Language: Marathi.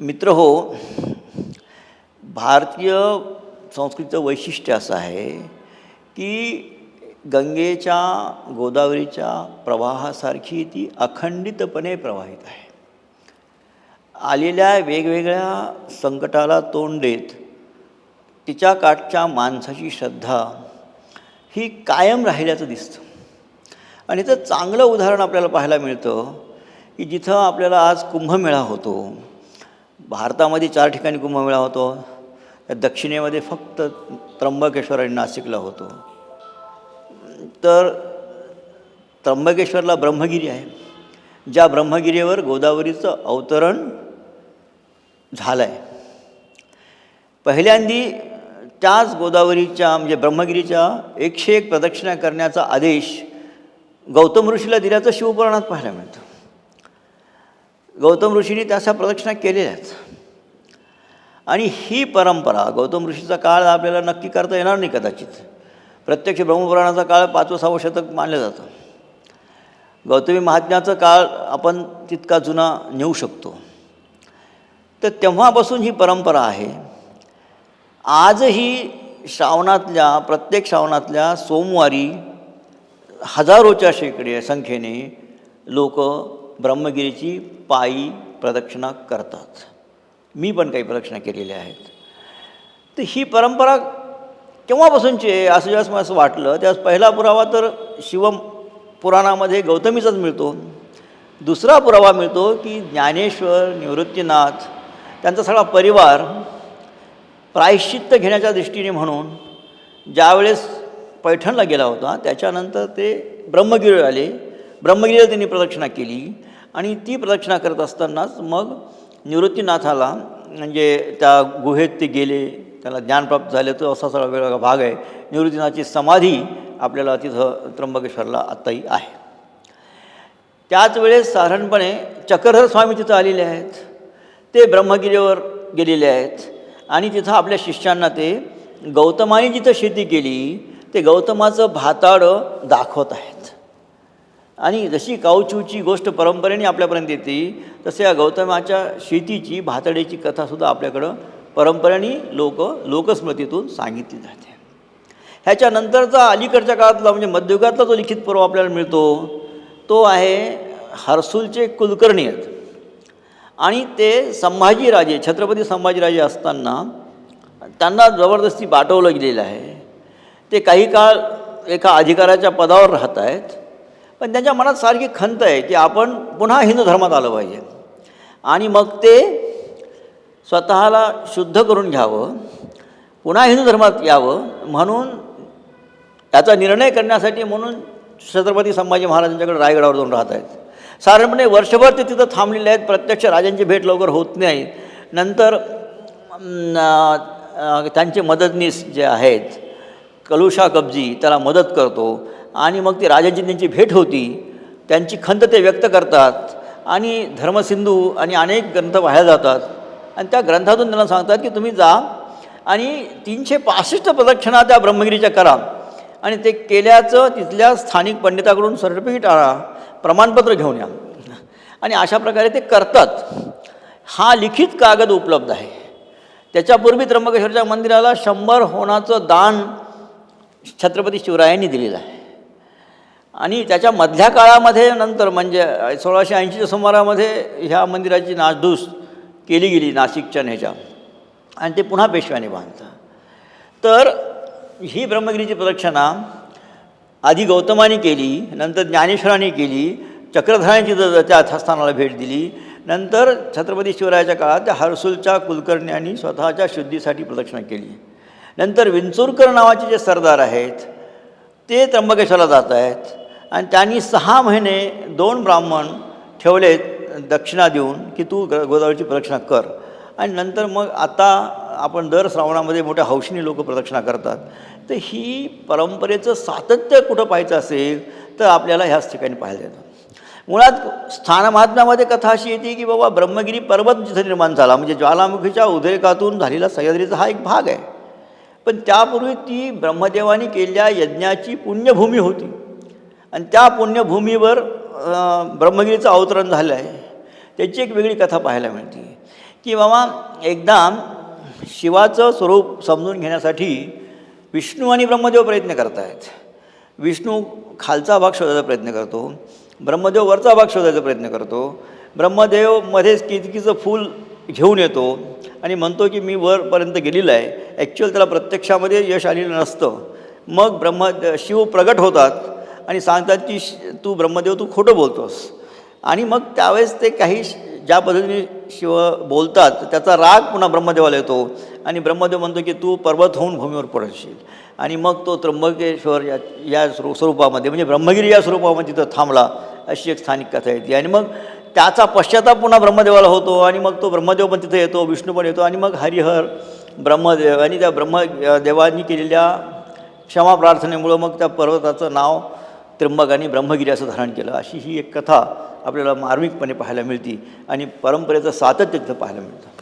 मित्र हो भारतीय संस्कृतीचं वैशिष्ट्य असं आहे की गंगेच्या गोदावरीच्या प्रवाहासारखी ती अखंडितपणे प्रवाहित आहे. आलेल्या वेगवेगळ्या संकटाला तोंड देत तिच्या काठच्या माणसाची श्रद्धा ही कायम राहिल्याचं दिसतं. आणि याचं चांगलं उदाहरण आपल्याला पाहायला मिळतं की जिथं आपल्याला आज कुंभमेळा होतो भारतामध्ये चार ठिकाणी कुंभमेळा होतो. दक्षिणेमध्ये फक्त त्र्यंबकेश्वर आणि नाशिकला होतो. तर त्र्यंबकेश्वरला ब्रह्मगिरी आहे. ज्या ब्रह्मगिरीवर गोदावरीचं अवतरण झालं आहे पहिल्यांदी त्याच गोदावरीच्या म्हणजे ब्रह्मगिरीच्या एकशे एक प्रदक्षिणा करण्याचा आदेश गौतम ऋषीला दिल्याचं शिवपुराणात पाहायला मिळतं. गौतम ऋषीने त्याच्या प्रदक्षिणा केलेल्याच आहेत आणि ही परंपरा गौतम ऋषीचा काळ आपल्याला नक्की करता येणार नाही कदाचित. प्रत्यक्ष ब्रह्मपुराणाचा काळ पाचवं सहावं शतक मानलं जातं. गौतमी महात्म्याचा काळ आपण तितका जुना नेऊ शकतो. तर तेव्हापासून ही परंपरा आहे. आजही श्रावणातल्या प्रत्येक श्रावणातल्या सोमवारी हजारोच्या शेकडे संख्येने लोक ब्रह्मगिरीची पायी प्रदक्षिणा करतात. मी पण काही प्रदक्षिणा केलेल्या आहेत. तर ही परंपरा केव्हापासूनची आहे? असं ज्यास मला असं वाटलं त्यावेळेस पहिला पुरावा तर शिवम पुराणामध्ये गौतमीचाच मिळतो. दुसरा पुरावा मिळतो की ज्ञानेश्वर निवृत्तीनाथ त्यांचा सगळा परिवार प्रायश्चित्त घेण्याच्या दृष्टीने म्हणून ज्यावेळेस पैठणला गेला होता त्याच्यानंतर ते ब्रह्मगिरी आले. ब्रह्मगिरीला त्यांनी प्रदक्षिणा केली. आणि ती प्रदक्षिणा करत असतानाच मग निवृत्तीनाथाला म्हणजे त्या गुहेत ते गेले त्याला ज्ञान प्राप्त झाले तो असा सगळा वेगवेगळा भाग आहे. निवृत्तीनाथची समाधी आपल्याला तिथं त्र्यंबकेश्वरला आत्ताही आहे. त्याच वेळेस साधारणपणे चक्रधर स्वामी तिथं आलेले आहेत. ते ब्रह्मगिरीवर गेलेले आहेत. आणि तिथं आपल्या शिष्यांना ते गौतमाने जिथं शेती केली ते गौतमाचं भाताडं दाखवत आहेत. आणि जशी काऊचूची गोष्ट परंपरेने आपल्यापर्यंत येते तसे या गौतमाच्या शेतीची भातडेची कथासुद्धा आपल्याकडं परंपरेने लोक लोकस्मृतीतून सांगितली जाते. ह्याच्यानंतरचा अलीकडच्या काळातला म्हणजे मध्ययुगातला जो लिखित पर्व आपल्याला मिळतो तो आहे हर्सुलचे कुलकर्णी आहेत आणि ते संभाजीराजे छत्रपती संभाजीराजे असताना त्यांना जबरदस्ती पाठवलं गेलेलं आहे. ते काही काळ एका अधिकाराच्या पदावर राहत आहेत पण त्यांच्या मनात सारखी खंत आहे की आपण पुन्हा हिंदू धर्मात आलं पाहिजे. आणि मग ते स्वतःला शुद्ध करून घ्यावं पुन्हा हिंदू धर्मात यावं म्हणून याचा निर्णय करण्यासाठी म्हणून छत्रपती संभाजी महाराजांच्याकडे रायगडावर जाऊन राहत आहेत. साधारणपणे वर्षभर ते तिथं थांबलेले आहेत प्रत्यक्ष राजांची भेट लवकर होत नाही. नंतर त्यांचे मदतनीस जे आहेत कलुषा कब्जी त्याला मदत करतो. आणि मग ती राजांची त्यांची भेट होती. त्यांची खंत ते व्यक्त करतात. आणि धर्मसिंधू आणि अनेक ग्रंथ वाह्या जातात. आणि त्या ग्रंथातून त्यांना सांगतात की तुम्ही जा आणि तीनशे पासष्ट प्रदक्षिणा त्या ब्रह्मगिरीच्या करा. आणि ते केल्याचं तिथल्या स्थानिक पंडिताकडून सर्टिफिकेट आणा प्रमाणपत्र घेऊन या. आणि अशा प्रकारे ते करतात. हा लिखित कागद उपलब्ध आहे. त्याच्यापूर्वी त्र्यंबकेश्वरच्या मंदिराला शंभर होणाचं दान छत्रपती शिवरायांनी दिलेलं आहे. आणि त्याच्या मधल्या काळामध्ये नंतर म्हणजे सोळाशे ऐंशीच्या सुमारामध्ये ह्या मंदिराची नासधूस केली गेली नाशिकच्या ह्याच्या. आणि ते पुन्हा पेशव्याने बांधतं तर ही ब्रह्मगिरीची प्रदक्षिणा आधी गौतमाने केली नंतर ज्ञानेश्वराने केली चक्रधरांची त्या स्थानाला भेट दिली नंतर छत्रपती शिवरायाच्या काळात त्या हर्सुलच्या कुलकर्ण्यांनी स्वतःच्या शुद्धीसाठी प्रदक्षिणा केली. नंतर विंचुरकर नावाचे जे सरदार आहेत ते त्र्यंबकेश्वरला जात आहेत. आणि त्यांनी सहा महिने दोन ब्राह्मण ठेवलेत दक्षिणा देऊन की तू ग गोदावरीची प्रदक्षिणा कर. आणि नंतर मग आता आपण दर श्रावणामध्ये मोठ्या हौशीने लोक प्रदक्षिणा करतात. तर ही परंपरेचं सातत्य कुठं पाहायचं असेल तर आपल्याला ह्याच ठिकाणी पाहायला येतं. मुळात स्थानमहात्म्यामध्ये कथा अशी येते की बाबा ब्रह्मगिरी पर्वत जिथं निर्माण झाला म्हणजे ज्वालामुखीच्या उद्रेकातून झालेला सह्याद्रीचा हा एक भाग आहे. पण त्यापूर्वी ती ब्रह्मदेवानी केलेल्या यज्ञाची पुण्यभूमी होती. आणि त्या पुण्यभूमीवर ब्रह्मगिरीचं अवतरण झालं आहे त्याची एक वेगळी कथा पाहायला मिळते. की बाबा एकदा शिवाचं स्वरूप समजून घेण्यासाठी विष्णू आणि ब्रह्मदेव प्रयत्न करत आहेत विष्णू खालचा भाग शोधायचा प्रयत्न करतो ब्रह्मदेव वरचा भाग शोधायचा प्रयत्न करतो. ब्रह्मदेव मध्येच फूल घेऊन येतो आणि म्हणतो की मी वरपर्यंत गेलेला आहे. ॲक्च्युअल त्याला प्रत्यक्षामध्ये यश आलेलं नसतं. मग ब्रह्म शिव प्रगट होतात. आणि सांगतात की तू ब्रह्मदेव तू खोटं बोलतोस. आणि मग त्यावेळेस ते काही श- ज्या पद्धतीने शिव बोलतात त्याचा राग पुन्हा ब्रह्मदेवाला येतो. आणि ब्रह्मदेव म्हणतो की तू पर्वत होऊन भूमीवर पडशील. आणि मग तो त्र्यंबकेश्वर या या स्वरू- स्वरूपामध्ये म्हणजे ब्रह्मगिरी या स्वरूपामध्ये तिथं थांबला. अशी एक स्थानिक कथा येते. आणि मग त्याचा पश्चाताप पुन्हा ब्रह्मदेवाला होतो. आणि मग तो ब्रह्मदेव पण तिथे येतो विष्णू पण येतो. आणि मग हरिहर ब्रह्मदेव आणि त्या ब्रह्म देवांनी केलेल्या क्षमा प्रार्थनेमुळं मग त्या पर्वताचं नाव त्र्यंबकाने ब्रह्मगिरी असं धारण केलं. अशी ही एक कथा आपल्याला मार्मिकपणे पाहायला मिळते आणि परंपरेचं सातत्य तिथं पाहायला मिळतं.